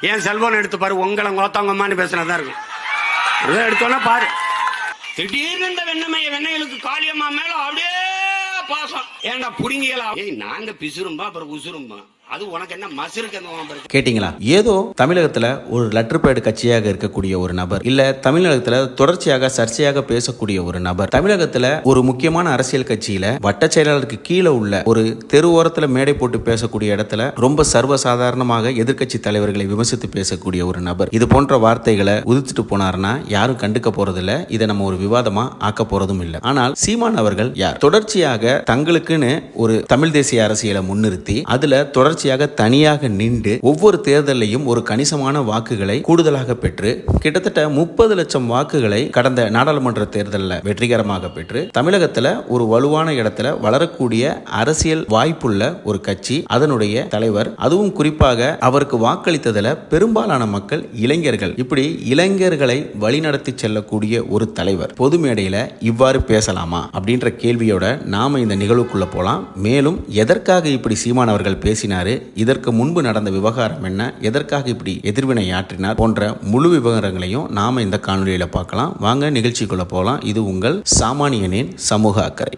ஏன் செல்போன் எடுத்து பாரு உங்களை கோத்தவங்கம்மான்னு பேசுனதா இருக்கும். அதை எடுத்தோன்னா பாரு. திடீர்னு இந்த வெண்ணமைய வெண்ணைகளுக்கு காளியம்மா மேல அப்படியே பாசம். ஏன்டா புடிங்கலா ஏய் நாங்க பிசுரும்பா அப்புறம் உசுரும்பா. அது உனக்கு என்ன மசுருக்கு அந்த கேட்டிங்களா? ஏதோ தமிழகத்துல ஒரு லெட்டர் பேடு கட்சியாக இருக்கக்கூடிய ஒரு நபர் இல்ல தமிழகத்துல தொடர்ச்சியாக சர்ச்சையாக பேசக்கூடிய ஒரு நபர். தமிழகத்துல ஒரு முக்கியமான அரசியல் கட்சியில வட்ட செயலாளருக்கு கீழே உள்ள ஒரு தெரு ஓரத்தில் மேடை போட்டு பேசக்கூடிய இடத்துல ரொம்ப சர்வசாதாரணமாக எதிர்க்கட்சி தலைவர்களை விமர்சித்து பேசக்கூடிய ஒரு நபர். இது போன்ற வார்த்தைகளை உதித்துட்டு போனார்னா யாரும் கண்டுக்க போறதில்ல. இதை நம்ம ஒரு விவாதமா ஆக்க போறதும் இல்லை. ஆனால் சீமான் அவர்கள் யார்? தொடர்ச்சியாக தங்களுக்குன்னு ஒரு தமிழ் தேசிய அரசியலை முன்னிறுத்தி அதுல தொடர்ச்சியாக தனியாக நின்று ஒவ்வொரு தேர்தலையும் ஒரு கணிசமான வாக்குகளை கூடுதலாக பெற்று கிட்டத்தட்ட முப்பது லட்சம் வாக்குகளை கடந்த நாடாளுமன்ற தேர்தலில் வெற்றிகரமாக பெற்று தமிழகத்துல ஒரு வலுவான இடத்துல வளரக்கூடிய அரசியல் வாய்ப்புள்ள ஒரு கட்சி அதனுடைய தலைவர் அதுவும் குறிப்பாக அவருக்கு வாக்களித்ததுல பெரும்பாலான மக்கள் இளைஞர்கள். இப்படி இளைஞர்களை வழிநடத்தி செல்லக்கூடிய ஒரு தலைவர் பொது மேடையில் இவ்வாறு பேசலாமா அப்படின்ற கேள்வியோட நாம இந்த நிகழ்வுக்குள்ள போலாம். மேலும் எதற்காக இப்படி சீமான் அவர்கள் பேசினார்? இதற்கு முன்பு நடந்த விவகாரம் என்ன? எதற்காக இப்படி எதிர்வினை ஆற்றினார்? போன்ற முழு விவகாரங்களையும் நாம இந்த காணொலியில பார்க்கலாம். வாங்க நிகழ்ச்சிக்குள்ள போலாம். இது உங்கள் சாமானியனின் சமூக அக்கறை.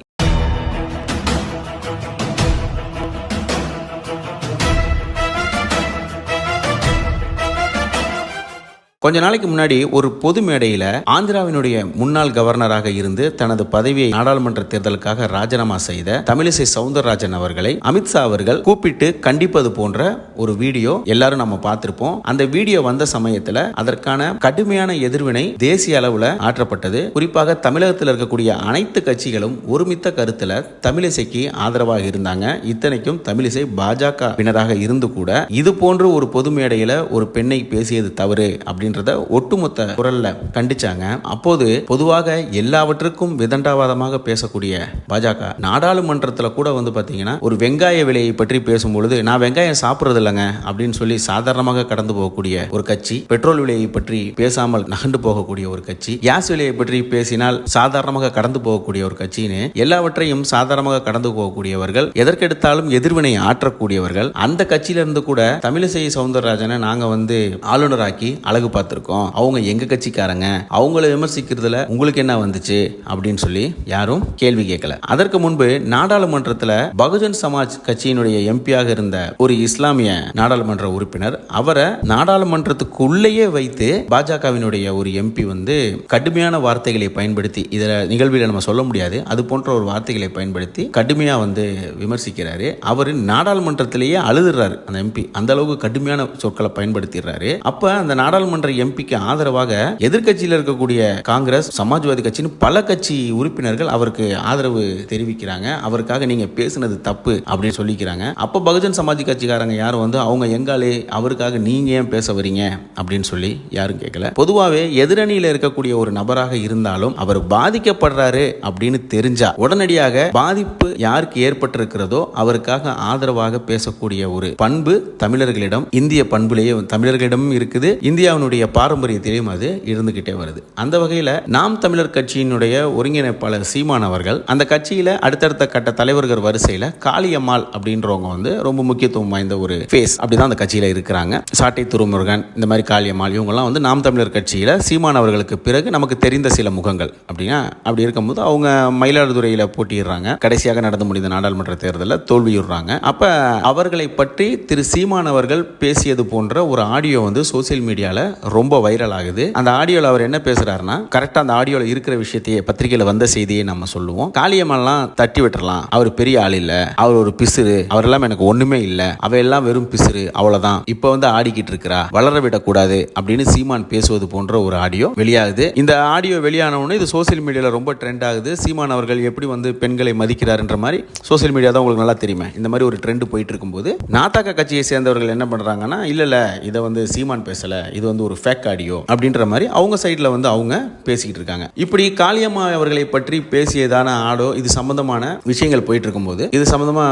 கொஞ்ச நாளைக்கு முன்னாடி ஒரு பொது மேடையில ஆந்திராவினுடைய முன்னாள் கவர்னராக இருந்து தனது பதவியை நாடாளுமன்ற தேர்தலுக்காக ராஜினாமா செய்த தமிழிசை சவுந்தரராஜன் அவர்களை அமித்ஷா அவர்கள் கூப்பிட்டு கண்டிப்பது போன்ற ஒரு வீடியோ எல்லாரும் நம்ம பார்த்திருப்போம். அந்த வீடியோ வந்த சமயத்துல அதற்கான கடுமையான எதிர்வினை தேசிய அளவுல ஆற்றப்பட்டது. குறிப்பாக தமிழகத்தில் இருக்கக்கூடிய அனைத்து கட்சிகளும் ஒருமித்த கருத்துல தமிழிசைக்கு ஆதரவாக இருந்தாங்க. இத்தனைக்கும் தமிழிசை பாஜக பின்னராக இருந்து கூட இது போன்ற ஒரு பொது மேடையில ஒரு பெண்ணை பேசியது தவறு அப்படின்றத ஒட்டுமொத்த குரல்ல கண்டிச்சாங்க. அப்போது பொதுவாக எல்லாவற்றுக்கும் விதண்டாவாதமாக பேசக்கூடிய பாஜக நாடாளுமன்றத்தில் கூட வந்து பாத்தீங்கன்னா ஒரு வெங்காய விலையை பற்றி பேசும்பொழுது நான் வெங்காயம் சாப்பிட்றது இல்லைங்க அப்படின்னு சொல்லி சாதாரணமாக கடந்து போகக்கூடிய ஒரு கட்சி பெட்ரோல் விலையை பற்றி பேசாமல் நகண்டு போகக்கூடிய ஒரு கட்சி கேஸ் விலையை பற்றி பேசினால் சாதாரணமாக கடந்து போகக்கூடிய ஒரு கட்சின்னு எல்லாவற்றையும் சாதாரணமாக கடந்து போகக்கூடியவர்கள் எதற்கெடுத்தாலும் எதிர்வினை ஆற்றக்கூடியவர்கள் அந்த கட்சியிலிருந்து கூட தமிழிசை சவுந்தரராஜனை நாங்க வந்து ஆளுநராக்கி அழகு பார்த்திருக்கோம் அவங்க எங்க கட்சிக்காரங்க? அவங்கள விமர்சிக்கிறதுல உங்களுக்கு என்ன வந்துச்சு? அப்படின்னு சொல்லி யாரும் கேள்வி கேட்கல. அதற்கு முன்பு நாடாளுமன்றத்தில் பகுஜன் சமாஜ் கட்சியினுடைய எம்பியாக இருந்த ஒரு இஸ்லாமிய நாடாளுமன்ற உறுப்பினர் அவரை நாடாளுமன்றத்துக்குள்ளேயே வைத்து பாஜகவினுடைய ஒரு எம்பி வந்து கடுமையான வார்த்தைகளை பயன்படுத்தி இதில் நிகழ்வில் நம்ம சொல்ல முடியாது அது போன்ற ஒரு வார்த்தைகளை பயன்படுத்தி கடுமையா வந்து விமர்சிக்கிறாரு. அவர் நாடாளுமன்றத்திலேயே அழுதுறாரு அந்த எம்பி. அந்த அளவுக்கு கடுமையான சொற்களை பயன்படுத்திடுறாரு. அப்ப அந்த நாடாளுமன்ற எம்பிக்கு ஆதரவாக எதிர்க்கட்சியில் இருக்கக்கூடிய காங்கிரஸ் சமாஜ்வாதி கட்சின்னு பல கட்சி உறுப்பினர்கள் அவருக்கு ஆதரவு தெரிவிக்கிறாங்க. அவருக்காக நீங்க பேசுனது தப்பு அப்படின்னு சொல்லிக்கிறாங்க. அப்ப பகுஜன் சமாஜ் கட்சிக்காரங்க யாரும் வந்து அவங்க எங்காலே அவருக்காக நீங்க ஏன் பேச வரீங்க அப்படின்னு சொல்லி யாரும் கேட்கல பொதுவாகவே எதிரணியில் இருக்கக்கூடிய ஒரு நபராக இருந்தாலும் அவர் பாதிக்கப்படுறாரு அப்படின்னு தெரிஞ்சா உடனடியாக பாதிப்பு யாருக்கு ஏற்பட்டிருக்கிறதோ அவருக்காக ஆதரவாக பேசக்கூடிய ஒரு பண்பு தமிழர்களிடம் இந்திய பண்புலேயே தமிழர்களிடமும் இருக்குது. இந்தியாவினுடைய பாரம்பரியத்திலையும் அது? இருந்துகிட்டே வருது. அந்த வகையில் நாம் தமிழர் கட்சியினுடைய ஒருங்கிணைப்பாளர் சீமான் அவர்கள் அந்த கட்சியில் அடுத்தடுத்த கட்ட தலைவர்கள் வரிசையில் காளியம்மாள் அப்படின்றவங்க வந்து ரொம்ப முக்கியத்துவம் வாய்ந்த ஒரு ஃபேஸ் அப்படிதான் அந்த கட்சியில் இருக்கிறாங்க. சாட்டை துருமுருகன் இந்த மாதிரி காளியம்மாள் இவங்கெல்லாம் வந்து நாம் தமிழர் கட்சியில் சீமான் அவர்களுக்கு பிறகு நமக்கு தெரிந்த சில முகங்கள் அப்படின்னா அப்படி இருக்கும்போது அவங்க மயிலாடுதுறையில் போட்டியிடுறாங்க. கடைசியாக நடந்து முடிந்த நாடாளுமன்ற தேர்தலில் தோல்வியுறாங்க அப்போ அவர்களை பற்றி திரு சீமான் அவர்கள் பேசியது போன்ற ஒரு ஆடியோ வந்து சோசியல் மீடியாவில் ரொம்ப வைரல் ஆகுது. அந்த ஆடியோவில் அவர் என்ன பேசுறாருன்னா கரெக்டாக அந்த ஆடியோவில் இருக்கிற விஷயத்தையே பத்திரிகையில் வந்த செய்தியை நம்ம சொல்லுவோம். காளியம்மாலாம் தட்டி விட்டுறலாம். அவர் பெரிய ஆள் இல்லை. அவர் ஒரு பிசுறு. அவர் எல்லாம் எனக்கு ஒன்றுமே இல்லை. அவ எல்லாம் வெறும் பிசுறு. அவ்வளோதான் இப்போ வந்து ஆடிக்கிட்டு இருக்கிறா. வளர விடக்கூடாது அப்படின்னு சீமான் பேசுவது போன்ற ஒரு ஆடியோ வெளியாகுது. இந்த ஆடியோ வெளியான உடனே இது சோசியல் மீடியாவில் ரொம்ப ட்ரெண்ட் ஆகுது. சீமான் அவர்கள் எப்படி வந்து பெண்களை மதிக்கிறாருன்ற மாதிரி சோசியல் மீடியா தான் உங்களுக்கு நல்லா தெரியுமே. இந்த மாதிரி ஒரு ட்ரெண்ட் போயிட்டு இருக்கும்போது நாத்தாக்கா கட்சியை சேர்ந்தவர்கள் என்ன பண்ணுறாங்கன்னா இல்லை இல்லை இதை வந்து சீமான் பேசலை. இது வந்து ஒரு ஃபேக் ஆடியோ அப்படின்ற மாதிரி அவங்க சைடில் வந்து அவங்க பேசிக்கிட்டு இருக்காங்க. இப்படி காளியம்மா அவர்களை பற்றி பேசியதான ஆடோ இது சம்பந்தமான விஷயங்கள் போயிட்டு இருக்கும்போது இது சம்பந்தமா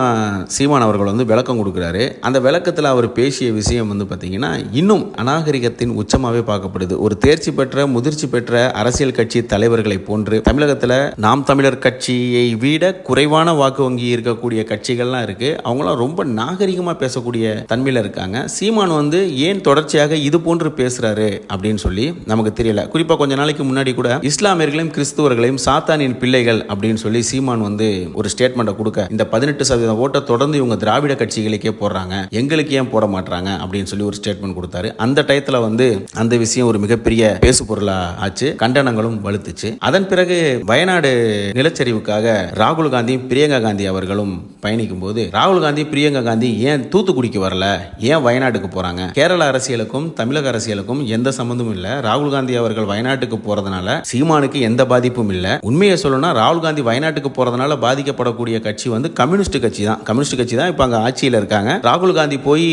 சீமான் அவர்கள் வந்து விளக்கம் கொடுக்குறாரு. அந்த விளக்கத்தில் அவர் பேசிய விஷயம் வந்து பார்த்தீங்கன்னா இன்னும் அநாகரிகத்தின் உச்சமாகவே பார்க்கப்படுது. ஒரு தேர்ச்சி பெற்ற முதிர்ச்சி பெற்ற அரசியல் கட்சி தலைவர்களை போன்று தமிழகத்தில் நாம் தமிழர் கட்சியை விட குறைவான வாக்கு வங்கி இருக்கக்கூடிய கட்சிகள்லாம் இருக்கு. அவங்களாம் ரொம்ப நாகரிகமாக பேசக்கூடிய தன்மையில் இருக்காங்க. சீமான் வந்து ஏன் தொடர்ச்சியாக இது போன்று பேசுறாரு? அப்படின்னு சொல்லி நமக்கு தெரியல. குறிப்பாக கொஞ்ச நாளைக்கு முன்னாடி கூட இஸ்லாமியர்களையும் கிறிஸ்துவர்களையும் சாத்தானின் பிள்ளைகள் அப்படின்னு சொல்லி சீமான் வந்து ஒரு ஸ்டேட்மெண்ட்டை கொடுக்க இந்த பதினெட்டு சதவீதம் ஓட்டை தொடர்ந்து இவங்க திராவிட கட்சிகளுக்கே போடுறாங்க. எங்களுக்கு ஏன் போட மாட்டாங்க அப்படின்னு சொல்லி ஒரு ஸ்டேட்மெண்ட் கொடுத்தாரு. அந்த டயத்தில் வந்து அந்த விஷயம் ஒரு மிகப்பெரிய பேசு பொருளா ஆச்சு. கண்டனங்களும் வலுத்துச்சு. அதன் பிறகு வயநாடு நிலச்சரிவுக்காக ராகுல் காந்தியும் பிரியங்கா காந்தி அவர்களும் பயணிக்கும் போது ராகுல் காந்தி பிரியங்கா காந்தி ஏன் தூத்துக்குடிக்கு வரல? ஏன் வயநாட்டுக்கு போறாங்க? கேரள அரசியலுக்கும் தமிழக அரசியலுக்கும் எந்த சம்பந்தமும் இல்ல. ராகுல் காந்தி அவர்கள் வயநாட்டுக்கு போறதுனால சீமானுக்கு எந்த பாதிப்பும் இல்ல. உண்மையை சொல்லணும்னா ராகுல் காந்தி வயநாட்டுக்கு போறதுனால பாதிக்கப்படக்கூடிய கட்சி வந்து கம்யூனிஸ்ட் கட்சி தான். கம்யூனிஸ்ட் கட்சி தான் இப்போ அங்க ஆட்சியில் இருக்காங்க. ராகுல் காந்தி போய்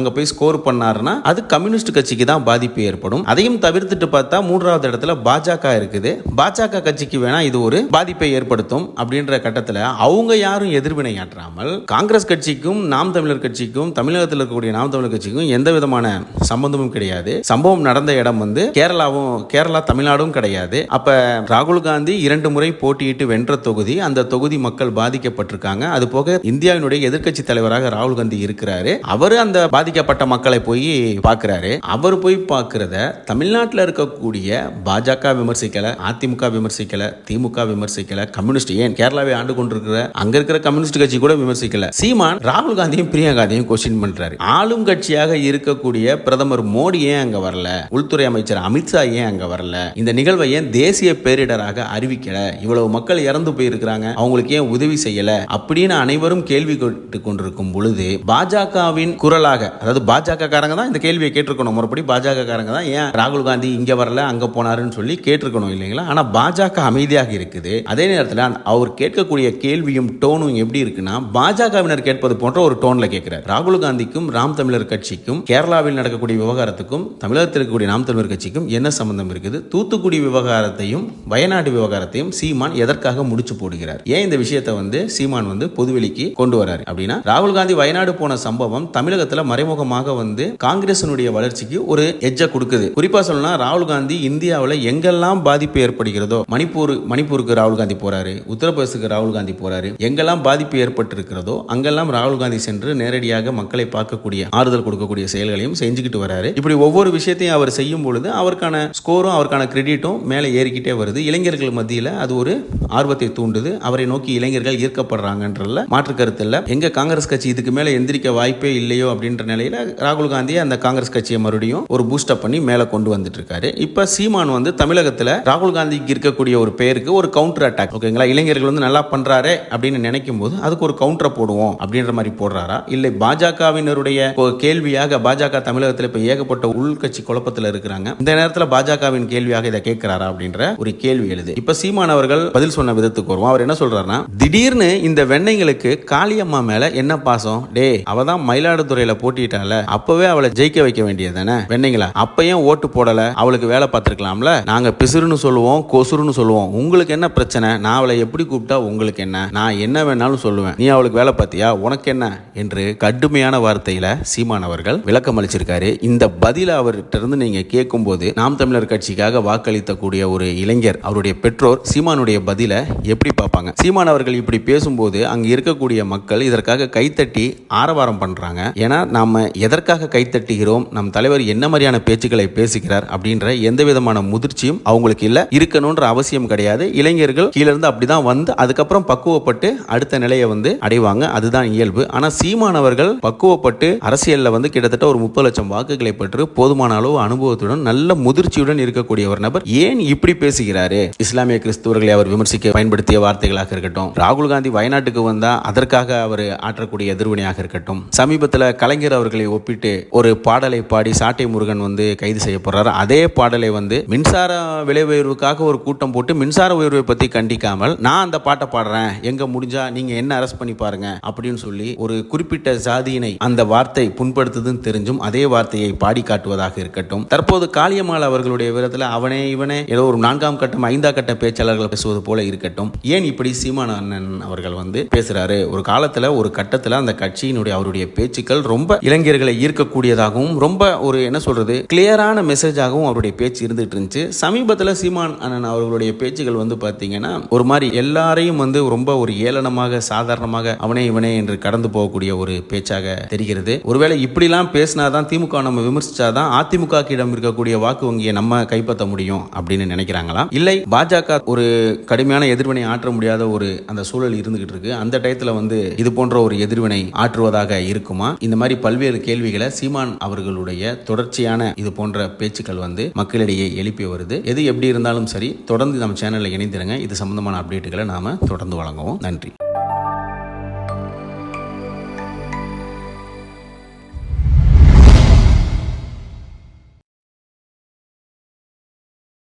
அங்க போய் ஸ்கோர் பண்ணாருன்னா அது கம்யூனிஸ்ட் கட்சிக்கு தான் பாதிப்பு ஏற்படும். அதையும் தவிர்த்துட்டு பார்த்தா மூன்றாவது இடத்துல பாஜக இருக்குது. பாஜக கட்சிக்கு வேணா இது ஒரு பாதிப்பை ஏற்படுத்தும் அப்படின்ற கட்டத்தில் அவங்க யாரும் எதிர்வினை ஆற்றாமல் காங்கிரஸ் கட்சிக்கும் நாம் தமிழர் கட்சிக்கும் தமிழகத்தில் இருக்கக்கூடிய நாம் தமிழர் கட்சிக்கும் எந்த விதமான சம்பந்தமும் கிடையாது. சம்பவம் நடந்த இடம் வந்து கேரளாவும் கேரளா தமிழ்நாடும் கிடையாது. அப்ப ராகுல் காந்தி இரண்டு முறை போட்டியிட்டு வென்ற தொகுதி அந்த தொகுதி மக்கள் பாதிக்கப்பட்டிருக்காங்க. அது போக இந்தியாவினுடைய எதிர்க்கட்சி தலைவராக ராகுல் காந்தி இருக்கிறாரு. அவர் அந்த பாதிக்கப்பட்ட மக்களை போய் பார்க்கிறாரு அவர் போய் பார்க்கிறத தமிழ்நாட்டில் இருக்கக்கூடிய பாஜக விமர்சிக்கல அதிமுக விமர்சிக்கல திமுக விமர்சிக்கல கம்யூனிஸ்ட் ஏன் கேரளாவை ஆண்டு கொண்டிருக்கிற அங்க இருக்கிற கம்யூனிஸ்ட் கட்சி கூட விமர்சிக்கல. சீமான் ராகுல் காந்தியும் பிரியங்கா காந்தியும் கொஸ்டின் பண்றாரு. ஆளும் கட்சியாக இருக்கக்கூடிய பிரதமர் மோடி ஏன் அங்க வரல. உள்துறை அமைச்சர் அமித்ஷா ஏன் அங்க வரல? இந்த நிகழ்வை ஏன் தேசிய பேரிடராக அறிவிக்கல? இவ்வளவு மக்கள் இறந்து போயிருக்கிறாங்க அவங்களுக்கு ஏன் உதவி செய்யல? அப்படின்னு அனைவரும் கேள்வி கேட்டு கொண்டிருக்கும் பொழுது பாஜகவின் குரலாக அதாவது பாஜக காரங்க தான் இந்த கேள்வியை கேட்டிருக்கணும். முறைப்படி பாஜக காரங்க தான் ஏன் ராகுல் காந்தி இங்க வரல அங்க போனாருன்னு சொல்லி கேட்டிருக்கணும் இல்லைங்களா? ஆனா பாஜக அமைதியாக இருக்குது. அதே நேரத்தில் அவர் கேட்கக்கூடிய கேள்வியும் டோனும் எப்படி இருக்குன்னா பாஜகவினர் கேட்பது போன்ற ஒரு டோன்ல கேட்கிறார். ராகுல் காந்திக்கும் ராம் தமிழர் கட்சிக்கும் கேரளாவில் நடக்கக்கூடிய விவகாரத்துக்கும் தமிழ் தமிழகத்தில் இருக்கக்கூடிய நாம் தமிழர் கட்சிக்கும் என்ன சம்பந்தம் இருக்குது? தூத்துக்குடி விவகாரத்தையும் வயநாடு விவகாரத்தையும் சீமான் எதற்காக முடிச்சு போடுகிறார்? ஏன் இந்த விஷயத்தை வந்து சீமான் வந்து பொதுவெளிக்கு கொண்டு வராரு அப்படின்னா ராகுல் காந்தி வயநாடு போன சம்பவம் தமிழகத்தில் மறைமுகமாக வந்து காங்கிரசினுடைய வளர்ச்சிக்கு ஒரு எஜ்ஜை கொடுக்குது. குறிப்பா சொல்லணும்னா ராகுல் காந்தி இந்தியாவில் எங்கெல்லாம் பாதிப்பு ஏற்படுகிறதோ மணிப்பூர் மணிப்பூருக்கு ராகுல் காந்தி போறாரு உத்தரப்பிரதேசத்துக்கு ராகுல் காந்தி போறாரு எங்கெல்லாம் பாதிப்பு ஏற்பட்டிருக்கிறதோ அங்கெல்லாம் ராகுல் காந்தி சென்று நேரடியாக மக்களை பார்க்கக்கூடிய ஆறுதல் கொடுக்கக்கூடிய செயல்களையும் செஞ்சுக்கிட்டு வராரு. இப்படி ஒவ்வொரு விஷயத்தையும் அவர் செய்யும் பொழுது அவருக்கான ஸ்கோரும் அவருக்கான கிரெடிட்டும் மேலே ஏறிக்கிட்டே வருது. இளைஞர்கள் மத்தியில் அது ஒரு ஆர்வத்தை தூண்டுது. அவரை நோக்கி இளைஞர்கள் ஈர்க்கப்படுறாங்கன்றல மாற்று கருத்து இல்லை. எங்க காங்கிரஸ் கட்சி இதுக்கு மேலே எந்திரிக்க வாய்ப்பே இல்லையோ அப்படின்ற நிலையில ராகுல் காந்தியை அந்த காங்கிரஸ் கட்சியை மறுபடியும் ஒரு பூஸ்டப் பண்ணி மேலே கொண்டு வந்துட்டு இருக்காரு இப்போ சீமான் வந்து தமிழகத்தில் ராகுல் காந்திக்கு இருக்கக்கூடிய ஒரு பேருக்கு ஒரு கவுண்டர் அட்டாக் ஓகேங்களா இளைஞர்கள் வந்து நல்லா பண்றாரே அப்படின்னு நினைக்கும் போது அதுக்கு ஒரு கவுண்டரை போடுவோம் அப்படின்ற மாதிரி போடுறாரா? இல்லை பாஜகவினருடைய ஒரு கேள்வியாக பாஜக தமிழகத்தில் இப்போ ஏகப்பட்ட உள்கட்சி குழப்பத்தில் இருக்கிறாங்க. இந்த நேரத்தில் பாஜகவின் கேள்வியாக இதை கேட்கிறாரா அப்படின்ற ஒரு கேள்வி எழுது. இப்ப சீமான் அவர்கள் பதில் சொன்ன விதத்துக்கு வருவோம். அவர் என்ன சொல்றாருன்னா திடீர்னு இந்த வெண்ணைங்களுக்கு காளியம்மா மேல என்ன பாசம்? டே அவ தான் மயிலாடுதுறையில போட்டிட்டால அப்பவே அவளை ஜெயிக்க வைக்க வேண்டியது தானே வெண்ணைங்களா அப்ப ஏன் ஓட்டு போடல? அவளுக்கு வேலை பார்த்துருக்கலாம்ல? நாங்க பிசுறுன்னு சொல்லுவோம் கொசுறுன்னு சொல்லுவோம். உங்களுக்கு என்ன பிரச்சனை? நான் அவளை எப்படி கூப்பிட்டா உங்களுக்கு என்ன? நான் என்ன வேணாலும் சொல்லுவேன். நீ அவளுக்கு வேலை பார்த்தியா? உனக்கு என்ன? என்று கடுமையான வார்த்தையில சீமான் அவர்கள் விளக்கம் அளிச்சிருக்காரு இந்த பதில அவர்கிட்ட இருந்து நீங்க கேட்கும்போது நாம் தமிழர் கட்சிக்காக வாக்களித்த கூடிய ஒரு இளைஞர் அவருடைய பெற்றோர் சீமானுடைய பதில எப்படி பார்ப்பாங்க? சீமான் அவர்கள் இப்படி பேசும்போது அங்க இருக்கக்கூடிய மக்கள் இதற்காக கைத்தட்டி ஆரவாரம் பண்றாங்க. ஏன்னா நாம எதற்காக கைத்தட்டுகிறோம்? நம் தலைவர் என்ன மாதிரியான பேச்சுக்களை பேசுகிறார்? அப்படின்ற எந்த விதமான முதிர்ச்சியும் அவங்களுக்கு இல்ல. இருக்கணும்ன்ற அவசியம் கிடையாது. இளைஞர்கள் கீழிருந்து அப்படிதான் வந்து அதுக்கப்புறம் பக்குவப்பட்டு அடுத்த நிலையை வந்து அடைவாங்க. அதுதான் இயல்பு. ஆனா சீமான் அவர்கள் பக்குவப்பட்டு அரசியல்ல வந்து கிட்டத்தட்ட ஒரு முப்பது லட்சம் வாக்குகளை பெற்று போதுமான அளவு அனுபவத்துடன் நல்ல முதிர்ச்சியுடன் இருக்கக்கூடிய ஒரு நபர் ஏன் இப்படி பேசுகிறாரு? இஸ்லாமிய கிறிஸ்தவர்களை அவர் விமர்சிக்க பயன்படுத்திய வார்த்தைகளாக இருக்கட்டும் ராகுல் காந்தி வயநாட்டுக்கு வந்தா அதற்காக அவர் ஆற்றக்கூடிய எதிர்வினையாக இருக்கட்டும் சமீபத்தில் கலைஞர் அவர்களை ஒப்பிட்டு ஒரு பாடலை பாடி சாட்டை முருகன் வந்து கைது செய்யப்படுறாரு அதே பாடலை வந்து மின்சார விலை உயர்வுக்காக ஒரு கூட்டம் போட்டு மின்சார உயர்வை பத்தி கண்டிக்காமல் நான் அந்த பாட்டை பாடுறேன் எங்க முடிஞ்சா நீங்க என்ன அரெஸ்ட் பண்ணி பாருங்க அப்படின்னு சொல்லி ஒரு குறிப்பிட்ட சாதியினை அந்த வார்த்தை புண்படுத்துதுன்னு தெரிஞ்சும் அதே வார்த்தையை பாடி காட்டுவதாக இருக்கட்டும். தற்போது காளியம்மாள் அவர்களுடைய விதத்தில் அவனே இவனே ஏதோ ஒரு நான்காம் கட்டம் ஐந்தாம் கட்ட பேச்சாளர்கள் பேசுவது போல இருக்கட்டும். ஏன் இப்படி சீமான அண்ணன் அவர்கள் வந்து பேசுறாரு? ஒரு காலத்துல ஒரு கட்டத்துல அந்த கட்சியினுடைய அவருடைய பேச்சுக்கள் ரொம்ப இளைஞர்களை ஈர்க்கக்கூடியதாகவும் ரொம்ப ஒரு என்ன சொல்றது கிளியரான மெசேஜாகவும் அவருடைய பேச்சு இருந்துட்டு இருந்துச்சு. சமீபத்தில் சீமான் அண்ணன் அவர்களுடைய பேச்சுகள் வந்து பார்த்தீங்கன்னா ஒரு மாதிரி எல்லாரையும் வந்து ரொம்ப ஒரு ஏளனமாக சாதாரணமாக அவனே இவனே என்று கடந்து போகக்கூடிய ஒரு பேச்சாக தெரிகிறது. ஒருவேளை இப்படிலாம் பேசினாதான் திமுக நம்ம விமர்சிச்சாதான் அதிமுக இடம் இருக்கக்கூடிய வாக்கு வங்கியை நம்ம கைப்பற்ற முடியும் அப்படின்னு நினைக்கிறாங்களா? இல்லை பாஜக ஒரு கடுமையான எதிர்வினை ஆற்ற முடியாத ஒரு அந்த சூழல் இருந்துகிட்டு இருக்கு. அந்த டயத்துல வந்து இது போன்ற ஒரு எதிர்வினை ஆற்றுவதாக இருக்குமா? இந்த மாதிரி பல்வேறு கேள்விகளை சீமான் அவர்களுடைய தொடர்ச்சியான இது போன்ற பேச்சுக்கள் வந்து மக்களிடையே எழுப்பி வருது. எது எப்படி இருந்தாலும் சரி தொடர்ந்து நம்ம சேனலில் இணைந்திருங்க. இது சம்பந்தமான அப்டேட்டுகளை நாம தொடர்ந்து வழங்குவோம். நன்றி.